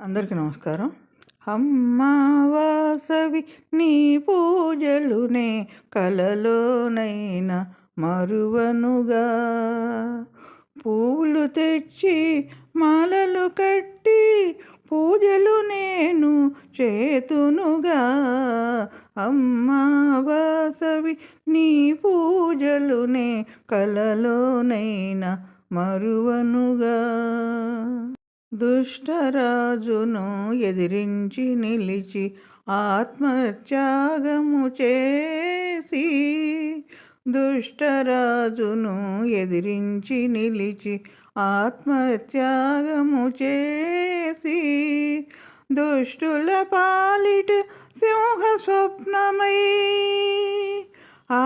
అందరికీ నమస్కారం. అమ్మా వాసవి నీ పూజలునే కలలోనైనా మరువనుగా. పూలు తెచ్చి మాలలు కట్టి పూజలు నేను చేతునుగా. అమ్మా వాసవి నీ పూజలునే కలలోనైనా మరువనుగా. దుష్టరాజును ఎదిరించి నిలిచి ఆత్మత్యాగము చేసి దుష్టరాజును ఎదిరించి నిలిచి ఆత్మత్యాగము చేసి దుష్టుల పాలిట సింహ స్వప్నమై ఆ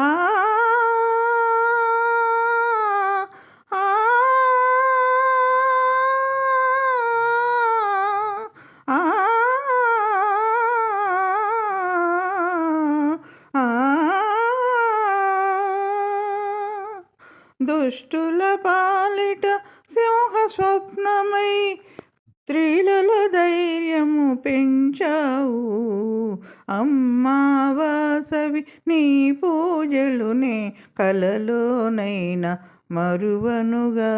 దుష్టుల పాలిట సింహ స్వప్నమై స్త్రీలలో ధైర్యము పెంచావు. అమ్మా వాసవి నీ పూజలునే కలలోనైనా మరువనుగా.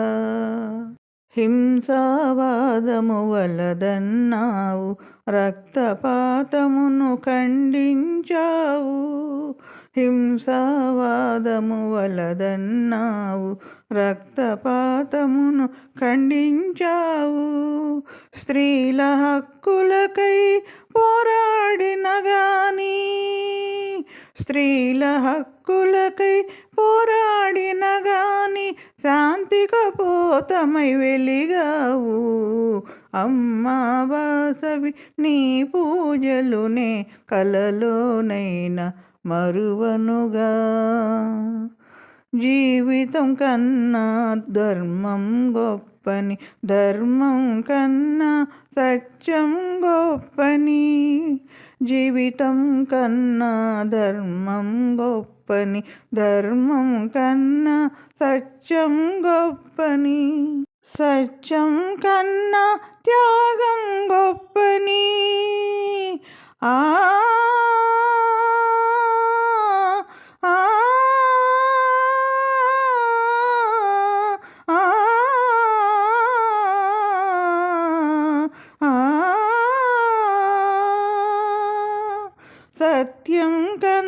హింసావాదము వలదన్నావు రక్తపాతమును ఖండించావు. హింసావాదము వలదన్నావు రక్తపాతమును ఖండించావు. స్త్రీల హక్కులకై పోరాడిన గాని స్త్రీల హక్కులకై పోరాడిన శాంతి కపోతమై వెలిగావు. అమ్మా వాసవి నీ పూజలునే కలలోనైనా మరువనుగా. జీవితం కన్నా ధర్మం గొప్పని ధర్మం కన్నా సత్యం గొప్పని జీవితం కన్నా ధర్మం గొప్పని ధర్మం కన్నా సత్యం గొప్పని. సత్యం కన్నా త్యాగం గొప్పని. ఆ సత్యం కన్నా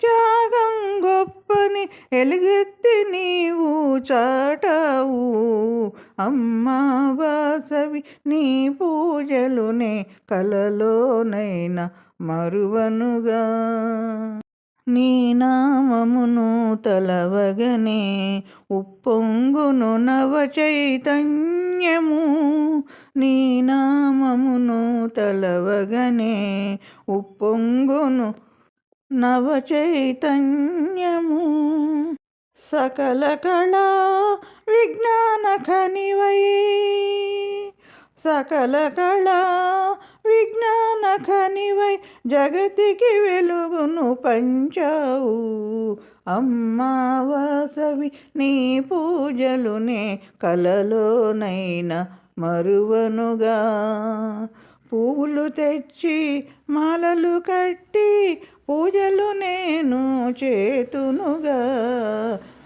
త్యాగం గొప్పని ఎలుగెత్తి నీవు చాటావు. అమ్మా వాసవి నీ పూజలునే కలలోనైనా మరువనుగా. నీ నామమును తలవగనే ఉప్పొంగును నవ చైతన్యము. నీ నామమును తలవగనే ఉప్పొంగును నవ చైతన్యము సకల కళా విజ్ఞాన ఖనివై. సకల కళా విజ్ఞాన ఖనివై జగతికి వెలుగును పంచావు. అమ్మా వాసవి నీ పూజలునే కలలోనైనా మరువనుగా. పువ్వులు తెచ్చి మాలలు కట్టి పూజలు నేను చేతునుగా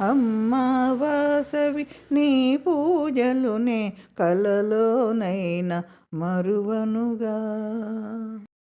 అమ్మా వాసవి నీ పూజలునే కలలోనైనా మరువనుగా.